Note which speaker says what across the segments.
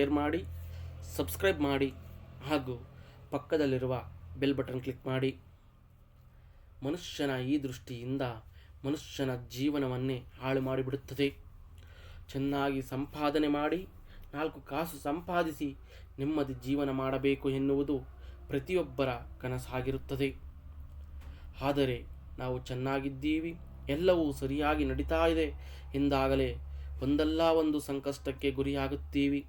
Speaker 1: Share ಮಾಡಿ subscribe ಮಾಡಿ, ಹಾಗೂ ಪಕ್ಕದಲ್ಲಿರುವ ಬೆಲ್ ಬಟನ್ ಕ್ಲಿಕ್ ಮಾಡಿ. ಮನುಷ್ಯನ ಈ ದೃಷ್ಟಿಯಿಂದ ಮನುಷ್ಯನ ಜೀವನವನ್ನೇ ಹಾಳು ಮಾಡಿಬಿಡುತ್ತದೆ. ಚೆನ್ನಾಗಿ ಸಂಪಾದನೆ ಮಾಡಿ, ನಾಲ್ಕು ಕಾಸು ಸಂಪಾದಿಸಿ ನೆಮ್ಮದಿ ಜೀವನ ಮಾಡಬೇಕು ಎನ್ನುವುದು ಪ್ರತಿಯೊಬ್ಬರ ಕನಸಾಗಿರುತ್ತದೆ. ಆದರೆ ನಾವು ಚೆನ್ನಾಗಿದ್ದೀವಿ, ಎಲ್ಲವೂ ಸರಿಯಾಗಿ ನಡೀತಾ ಇದೆ ಎಂದಾಗಲೇ ಒಂದಲ್ಲ ಒಂದು ಸಂಕಷ್ಟಕ್ಕೆ ಗುರಿಯಾಗುತ್ತೀವಿ.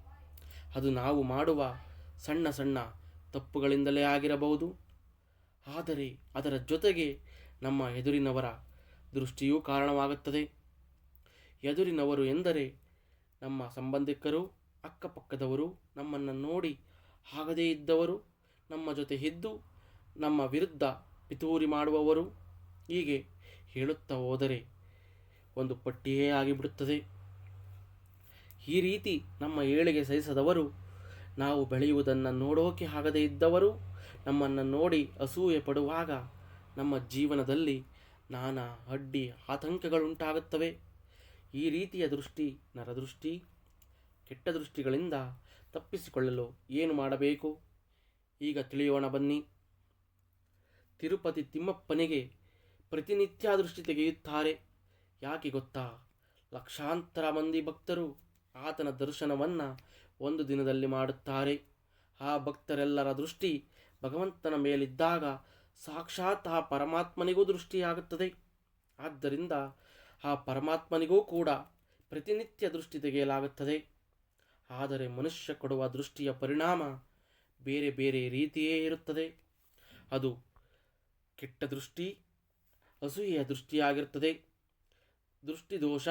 Speaker 1: ಅದು ನಾವು ಮಾಡುವ ಸಣ್ಣ ಸಣ್ಣ ತಪ್ಪುಗಳಿಂದಲೇ ಆಗಿರಬಹುದು. ಆದರೆ ಅದರ ಜೊತೆಗೆ ನಮ್ಮ ಎದುರಿನವರ ದೃಷ್ಟಿಯೂ ಕಾರಣವಾಗುತ್ತದೆ. ಎದುರಿನವರು ಎಂದರೆ ನಮ್ಮ ಸಂಬಂಧಿಕರು, ಅಕ್ಕಪಕ್ಕದವರು, ನಮ್ಮನ್ನು ನೋಡಿ ಆಗದೇ ಇದ್ದವರು, ನಮ್ಮ ಜೊತೆ ಇದ್ದು ನಮ್ಮ ವಿರುದ್ಧ ಪಿತೂರಿ ಮಾಡುವವರು. ಹೀಗೆ ಹೇಳುತ್ತಾ ಹೋದರೆ ಒಂದು ಪಟ್ಟಿಯೇ ಆಗಿಬಿಡುತ್ತದೆ. ಈ ರೀತಿ ನಮ್ಮ ಏಳಿಗೆ ಸಹಿಸದವರು, ನಾವು ಬೆಳೆಯುವುದನ್ನು ನೋಡೋಕೆ ಆಗದೇ ಇದ್ದವರು, ನಮ್ಮನ್ನು ನೋಡಿ ಅಸೂಯೆ ಪಡುವಾಗ ನಮ್ಮ ಜೀವನದಲ್ಲಿ ನಾನಾ ಅಡ್ಡಿ ಆತಂಕಗಳುಂಟಾಗುತ್ತವೆ. ಈ ರೀತಿಯ ದೃಷ್ಟಿ, ನರದೃಷ್ಟಿ, ಕೆಟ್ಟ ದೃಷ್ಟಿಗಳಿಂದ ತಪ್ಪಿಸಿಕೊಳ್ಳಲು ಏನು ಮಾಡಬೇಕು? ಈಗ ತಿಳಿಯೋಣ ಬನ್ನಿ. ತಿರುಪತಿ ತಿಮ್ಮಪ್ಪನಿಗೆ ಪ್ರತಿನಿತ್ಯ ದೃಷ್ಟಿ ತೆಗೆಯುತ್ತಾರೆ. ಯಾಕೆ ಗೊತ್ತಾ? ಲಕ್ಷಾಂತರ ಮಂದಿ ಭಕ್ತರು ಆತನ ದರ್ಶನವನ್ನು ಒಂದು ದಿನದಲ್ಲಿ ಮಾಡುತ್ತಾರೆ. ಆ ಭಕ್ತರೆಲ್ಲರ ದೃಷ್ಟಿ ಭಗವಂತನ ಮೇಲಿದ್ದಾಗ ಸಾಕ್ಷಾತ್ ಆ ಪರಮಾತ್ಮನಿಗೂ ದೃಷ್ಟಿಯಾಗುತ್ತದೆ. ಆದ್ದರಿಂದ ಆ ಪರಮಾತ್ಮನಿಗೂ ಕೂಡ ಪ್ರತಿನಿತ್ಯ ದೃಷ್ಟಿ ತೆಗೆಯಲಾಗುತ್ತದೆ. ಆದರೆ ಮನುಷ್ಯ ಕೊಡುವ ದೃಷ್ಟಿಯ ಪರಿಣಾಮ ಬೇರೆ ಬೇರೆ ರೀತಿಯೇ ಇರುತ್ತದೆ. ಅದು ಕೆಟ್ಟ ದೃಷ್ಟಿ, ಅಸೂಯೆಯ ದೃಷ್ಟಿಯಾಗಿರುತ್ತದೆ. ದೃಷ್ಟಿದೋಷ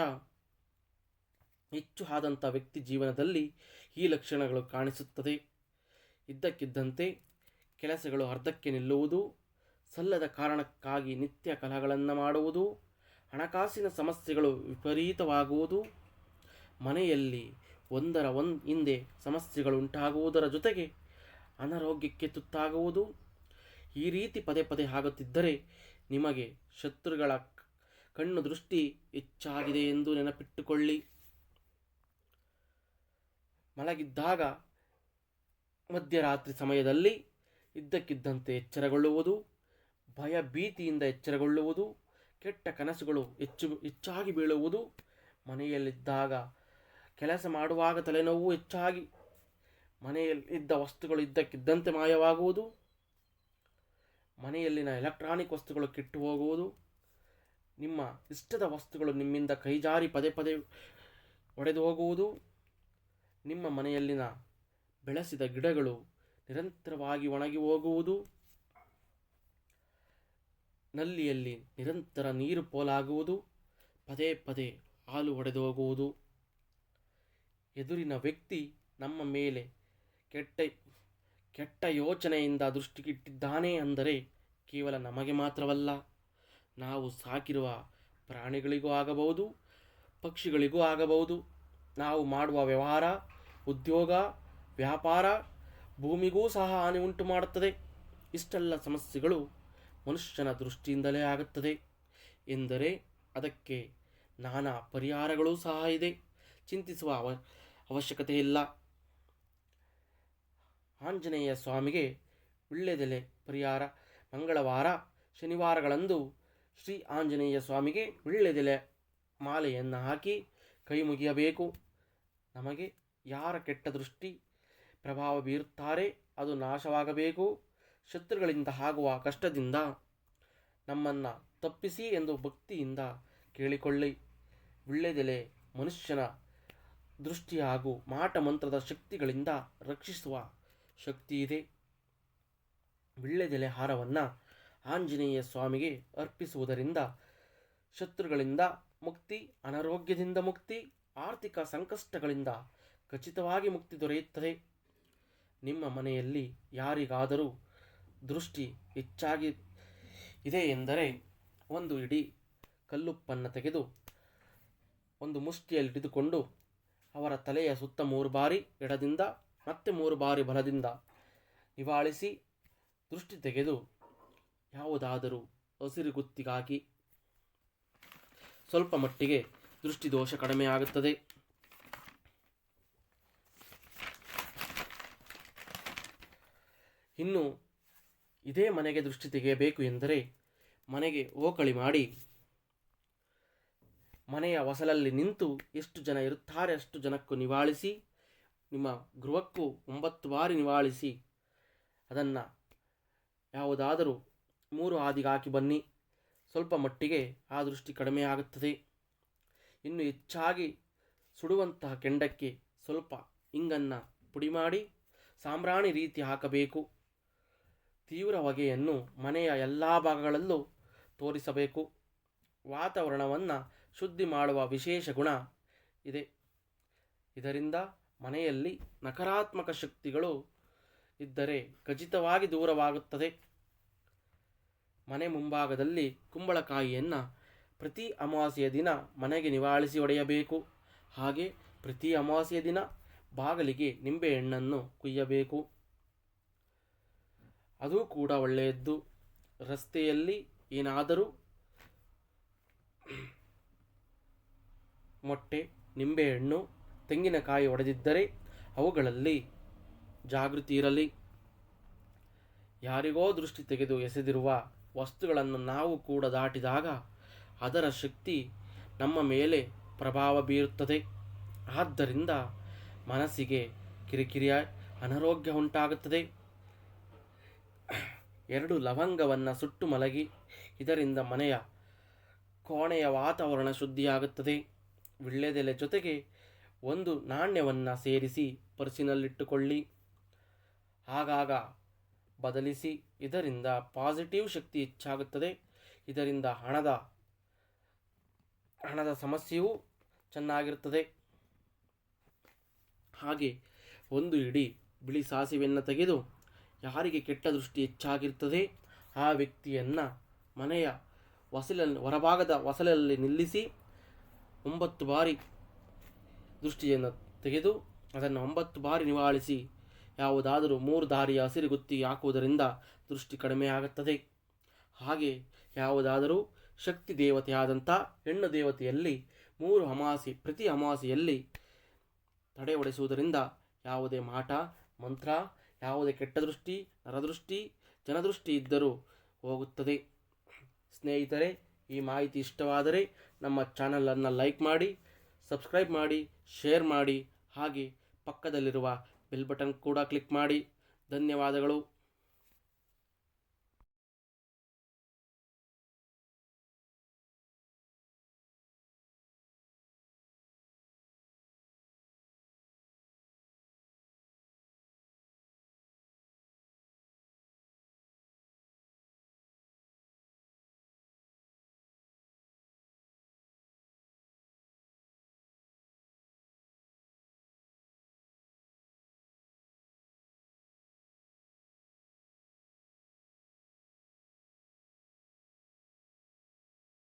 Speaker 1: ಹೆಚ್ಚು ಆದಂಥ ವ್ಯಕ್ತಿ ಜೀವನದಲ್ಲಿ ಈ ಲಕ್ಷಣಗಳು ಕಾಣಿಸುತ್ತದೆ. ಇದ್ದಕ್ಕಿದ್ದಂತೆ ಕೆಲಸಗಳು ಅರ್ಧಕ್ಕೆ ನಿಲ್ಲುವುದು, ಸಲ್ಲದ ಕಾರಣಕ್ಕಾಗಿ ನಿತ್ಯ ಕಲಹಗಳನ್ನು ಮಾಡುವುದು, ಹಣಕಾಸಿನ ಸಮಸ್ಯೆಗಳು ವಿಪರೀತವಾಗುವುದು, ಮನೆಯಲ್ಲಿ ಒಂದರ ಒಂದು ಹಿಂದೆ ಸಮಸ್ಯೆಗಳು ಉಂಟಾಗುವುದರ ಜೊತೆಗೆ ಅನಾರೋಗ್ಯಕ್ಕೆ ತುತ್ತಾಗುವುದು. ಈ ರೀತಿ ಪದೇ ಪದೇ ಆಗುತ್ತಿದ್ದರೆ ನಿಮಗೆ ಶತ್ರುಗಳ ಕಣ್ಣು ದೃಷ್ಟಿ ಹೆಚ್ಚಾಗಿದೆ ಎಂದು ನೆನಪಿಟ್ಟುಕೊಳ್ಳಿ. ಮಲಗಿದ್ದಾಗ ಮಧ್ಯರಾತ್ರಿ ಸಮಯದಲ್ಲಿ ಇದ್ದಕ್ಕಿದ್ದಂತೆ ಎಚ್ಚರಗೊಳ್ಳುವುದು, ಭಯ ಭೀತಿಯಿಂದ ಎಚ್ಚರಗೊಳ್ಳುವುದು, ಕೆಟ್ಟ ಕನಸುಗಳು ಹೆಚ್ಚು ಹೆಚ್ಚಾಗಿ ಬೀಳುವುದು, ಮನೆಯಲ್ಲಿದ್ದಾಗ ಕೆಲಸ ಮಾಡುವಾಗ ತಲೆನೋವು ಹೆಚ್ಚಾಗಿ ಮನೆಯಲ್ಲಿ ಇದ್ದ ವಸ್ತುಗಳು ಇದ್ದಕ್ಕಿದ್ದಂತೆ ಮಾಯವಾಗುವುದು, ಮನೆಯಲ್ಲಿನ ಎಲೆಕ್ಟ್ರಾನಿಕ್ ವಸ್ತುಗಳು ಕೆಟ್ಟು ಹೋಗುವುದು, ನಿಮ್ಮ ಇಷ್ಟದ ವಸ್ತುಗಳು ನಿಮ್ಮಿಂದ ಕೈಜಾರಿ ಪದೇ ಪದೇ ಒಡೆದು ಹೋಗುವುದು ನಿಮ್ಮ ಮನೆಯಲ್ಲಿನ ಬೆಳೆಸಿದ ಗಿಡಗಳು ನಿರಂತರವಾಗಿ ಒಣಗಿ ಹೋಗುವುದು. ನಲ್ಲಿಯಲ್ಲಿ ನಿರಂತರ ನೀರು ಪೋಲಾಗುವುದು. ಪದೇ ಪದೇ ಹಾಲು ಒಡೆದು ಹೋಗುವುದು. ಎದುರಿನ ವ್ಯಕ್ತಿ ನಮ್ಮ ಮೇಲೆ ಕೆಟ್ಟ ಕೆಟ್ಟ ಯೋಚನೆಯಿಂದ ದೃಷ್ಟಿಗಿಟ್ಟಿದ್ದಾನೆ ಅಂದರೆ ಕೇವಲ ನಮಗೆ ಮಾತ್ರವಲ್ಲ, ನಾವು ಸಾಕಿರುವ ಪ್ರಾಣಿಗಳಿಗೂ ಆಗಬಹುದು, ಪಕ್ಷಿಗಳಿಗೂ ಆಗಬಹುದು. ನಾವು ಮಾಡುವ ವ್ಯವಹಾರ, ಉದ್ಯೋಗ, ವ್ಯಾಪಾರ ಭೂಮಿಗೂ ಸಹ ಹಾನಿ ಉಂಟು ಮಾಡುತ್ತದೆ. ಇಷ್ಟೆಲ್ಲ ಸಮಸ್ಯೆಗಳು ಮನುಷ್ಯನ ದೃಷ್ಟಿಯಿಂದಲೇ ಆಗುತ್ತದೆ. ಎಂದರೆ ಅದಕ್ಕೆ ನಾನಾ ಪರಿಹಾರಗಳೂ ಸಹ ಇದೆ. ಚಿಂತಿಸುವ ಅವ, ಅವಶ್ಯಕತೆ ಇಲ್ಲ. ಆಂಜನೇಯ ಸ್ವಾಮಿಗೆ ವಿಳ್ಳೆದೆಲೆ ಪರಿಹಾರ. ಮಂಗಳವಾರ, ಶನಿವಾರಗಳಂದು ಶ್ರೀ ಆಂಜನೇಯ ಸ್ವಾಮಿಗೆ ವಿಳ್ಳೆದೆಲೆ ಮಾಲೆಯನ್ನು ಹಾಕಿ ಕೈ ಮುಗಿಯಬೇಕು. ನಮಗೆ ಯಾರ ಕೆಟ್ಟ ದೃಷ್ಟಿ ಪ್ರಭಾವ ಬೀರುತ್ತಾರೆ ಅದು ನಾಶವಾಗಬೇಕು. ಶತ್ರುಗಳಿಂದ ಆಗುವ ಕಷ್ಟದಿಂದ ನಮ್ಮನ್ನು ತಪ್ಪಿಸಿ ಎಂದು ಭಕ್ತಿಯಿಂದ ಕೇಳಿಕೊಳ್ಳಿ. ವಿಳ್ಳೆದೆಲೆ ಮನುಷ್ಯನ ದೃಷ್ಟಿ ಹಾಗೂ ಮಾಟ ಮಂತ್ರದ ಶಕ್ತಿಗಳಿಂದ ರಕ್ಷಿಸುವ ಶಕ್ತಿ ಇದೆ. ವಿಳ್ಳೆದೆಲೆ ಹಾರವನ್ನು ಆಂಜನೇಯ ಸ್ವಾಮಿಗೆ ಅರ್ಪಿಸುವುದರಿಂದ ಶತ್ರುಗಳಿಂದ ಮುಕ್ತಿ, ಅನಾರೋಗ್ಯದಿಂದ ಮುಕ್ತಿ, ಆರ್ಥಿಕ ಸಂಕಷ್ಟಗಳಿಂದ ಖಚಿತವಾಗಿ ಮುಕ್ತಿ ದೊರೆಯುತ್ತದೆ. ನಿಮ್ಮ ಮನೆಯಲ್ಲಿ ಯಾರಿಗಾದರೂ ದೃಷ್ಟಿ ಹೆಚ್ಚಾಗಿ ಇದೆ ಎಂದರೆ ಒಂದು ಇಡೀ ಕಲ್ಲುಪ್ಪನ್ನು ತೆಗೆದು ಒಂದು ಮುಷ್ಟಿಯಲ್ಲಿ ಹಿಡಿದುಕೊಂಡು ಅವರ ತಲೆಯ ಸುತ್ತ ಮೂರು ಬಾರಿ ಎಡದಿಂದ ಮತ್ತೆ ಮೂರು ಬಾರಿ ಬಲದಿಂದ ನಿವಾಳಿಸಿ ದೃಷ್ಟಿ ತೆಗೆದು ಯಾವುದಾದರೂ ಹಸಿರು ಗುತ್ತಿಗಾಕಿ ಸ್ವಲ್ಪ ಮಟ್ಟಿಗೆ ದೃಷ್ಟಿದೋಷ ಕಡಿಮೆಯಾಗುತ್ತದೆ ಇನ್ನು ಇದೇ ಮನೆಗೆ ದೃಷ್ಟಿ ತೆಗೆಯಬೇಕು ಎಂದರೆ ಮನೆಗೆ ಓಕಳಿ ಮಾಡಿ ಮನೆಯ ಹೊಸಲಲ್ಲಿ ನಿಂತು ಎಷ್ಟು ಜನ ಇರುತ್ತಾರೆ ಅಷ್ಟು ಜನಕ್ಕೂ ನಿವಾಳಿಸಿ, ನಿಮ್ಮ ಗೃಹಕ್ಕೂ ಒಂಬತ್ತು ಬಾರಿ ನಿವಾಳಿಸಿ, ಅದನ್ನು ಯಾವುದಾದರೂ ಮೂರು ಹಾದಿಗೆ ಹಾಕಿ ಬನ್ನಿ. ಸ್ವಲ್ಪ ಮಟ್ಟಿಗೆ ಆ ದೃಷ್ಟಿ ಕಡಿಮೆ ಆಗುತ್ತದೆ. ಇನ್ನು ಹೆಚ್ಚಾಗಿ ಸುಡುವಂತಹ ಕೆಂಡಕ್ಕೆ ಸ್ವಲ್ಪ ಇಂಗನ್ನು ಪುಡಿ ಮಾಡಿ ಸಾಂಬ್ರಾಣಿ ರೀತಿ ಹಾಕಬೇಕು. ತೀವ್ರ ಹೊಗೆಯನ್ನು ಮನೆಯ ಎಲ್ಲ ಭಾಗಗಳಲ್ಲೂ ತೋರಿಸಬೇಕು. ವಾತಾವರಣವನ್ನು ಶುದ್ಧಿ ಮಾಡುವ ವಿಶೇಷ ಗುಣ ಇದೆ. ಇದರಿಂದ ಮನೆಯಲ್ಲಿ ನಕಾರಾತ್ಮಕ ಶಕ್ತಿಗಳು ಇದ್ದರೆ ಖಚಿತವಾಗಿ ದೂರವಾಗುತ್ತದೆ. ಮನೆ ಮುಂಭಾಗದಲ್ಲಿ ಕುಂಬಳಕಾಯಿಯನ್ನು ಪ್ರತಿ ಅಮಾವಾಸ್ಯೆಯ ದಿನ ಮನೆಗೆ ನಿವಾಳಿಸಿ ಒಡೆಯಬೇಕು. ಹಾಗೆ ಪ್ರತಿ ಅಮಾವಾಸ್ಯೆಯ ದಿನ ಬಾಗಿಲಿಗೆ ನಿಂಬೆಹಣ್ಣನ್ನು ಕುಯ್ಯಬೇಕು. ಅದು ಕೂಡ ಒಳ್ಳೆಯದ್ದು. ರಸ್ತೆಯಲ್ಲಿ ಏನಾದರೂ ಮೊಟ್ಟೆ ನಿಂಬೆಹಣ್ಣು ತೆಂಗಿನಕಾಯಿ ಒಡೆದಿದ್ದರೆ ಅವುಗಳಲ್ಲಿ ಜಾಗೃತಿ ಇರಲಿ. ಯಾರಿಗೋ ದೃಷ್ಟಿ ತೆಗೆದು ಎಸೆದಿರುವ ವಸ್ತುಗಳನ್ನು ನಾವು ಕೂಡ ದಾಟಿದಾಗ ಅದರ ಶಕ್ತಿ ನಮ್ಮ ಮೇಲೆ ಪ್ರಭಾವ ಬೀರುತ್ತದೆ. ಆದ್ದರಿಂದ ಮನಸ್ಸಿಗೆ ಕಿರಿಕಿರಿಯ ಅನಾರೋಗ್ಯ ಉಂಟಾಗುತ್ತದೆ. ಎರಡು ಲವಂಗವನ್ನು ಸುಟ್ಟು ಮಲಗಿ, ಇದರಿಂದ ಮನೆಯ ಕೋಣೆಯ ವಾತಾವರಣ ಶುದ್ಧಿಯಾಗುತ್ತದೆ. ವಿಳ್ಳೆದೆಲೆ ಜೊತೆಗೆ ಒಂದು ನಾಣ್ಯವನ್ನು ಸೇರಿಸಿ ಪರ್ಸಿನಲ್ಲಿಟ್ಟುಕೊಳ್ಳಿ. ಆಗಾಗ ಬದಲಿಸಿ ಇದರಿಂದ ಪಾಸಿಟಿವ್ ಶಕ್ತಿ ಹೆಚ್ಚಾಗುತ್ತದೆ. ಇದರಿಂದ ಹಣದ ಹಣದ ಸಮಸ್ಯೆಯೂ ಚೆನ್ನಾಗಿರುತ್ತದೆ. ಹಾಗೆ ಒಂದು ಇಡೀ ಬಿಳಿ ಸಾಸಿವೆಯನ್ನು ತೆಗೆದು ಯಾರಿಗೆ ಕೆಟ್ಟ ದೃಷ್ಟಿ ಹೆಚ್ಚಾಗಿರ್ತದೆ, ಆ ವ್ಯಕ್ತಿಯನ್ನು ಮನೆಯ ವಸಲಲ್ಲಿ ಹೊರಭಾಗದ ವಸಲಲ್ಲಿ ನಿಲ್ಲಿಸಿ ಒಂಬತ್ತು ಬಾರಿ ದೃಷ್ಟಿಯನ್ನು ತೆಗೆದು ಅದನ್ನು ಒಂಬತ್ತು ಬಾರಿ ನಿವಾಳಿಸಿ ಯಾವುದಾದರೂ ಮೂರು ದಾರಿಯ ಹಸಿರುಗುತ್ತಿ ಹಾಕುವುದರಿಂದ ದೃಷ್ಟಿ ಕಡಿಮೆಯಾಗುತ್ತದೆ. ಹಾಗೆ ಯಾವುದಾದರೂ ಶಕ್ತಿ ದೇವತೆಯಾದಂಥ ಹೆಣ್ಣು ದೇವತೆಯಲ್ಲಿ ಮೂರು ಅಮಾಸಿ ಪ್ರತಿ ಅಮಾಸೆಯಲ್ಲಿ ತಡೆ ಒಡೆಸುವುದರಿಂದ ಯಾವುದೇ ಮಾಟ, ಮಂತ್ರ, ಯಾವುದೇ ಕೆಟ್ಟ ದೃಷ್ಟಿ, ನರದೃಷ್ಟಿ, ಜನದೃಷ್ಟಿ ಇದ್ದರೂ ಹೋಗುತ್ತದೆ. ಸ್ನೇಹಿತರೆ, ಈ ಮಾಹಿತಿ ಇಷ್ಟವಾದರೆ ನಮ್ಮ ಚಾನಲನ್ನು ಲೈಕ್ ಮಾಡಿ, ಸಬ್ಸ್ಕ್ರೈಬ್ ಮಾಡಿ, ಶೇರ್ ಮಾಡಿ, ಹಾಗೆ ಪಕ್ಕದಲ್ಲಿರುವ ಬೆಲ್ ಬಟನ್ ಕೂಡ ಕ್ಲಿಕ್ ಮಾಡಿ. ಧನ್ಯವಾದಗಳು.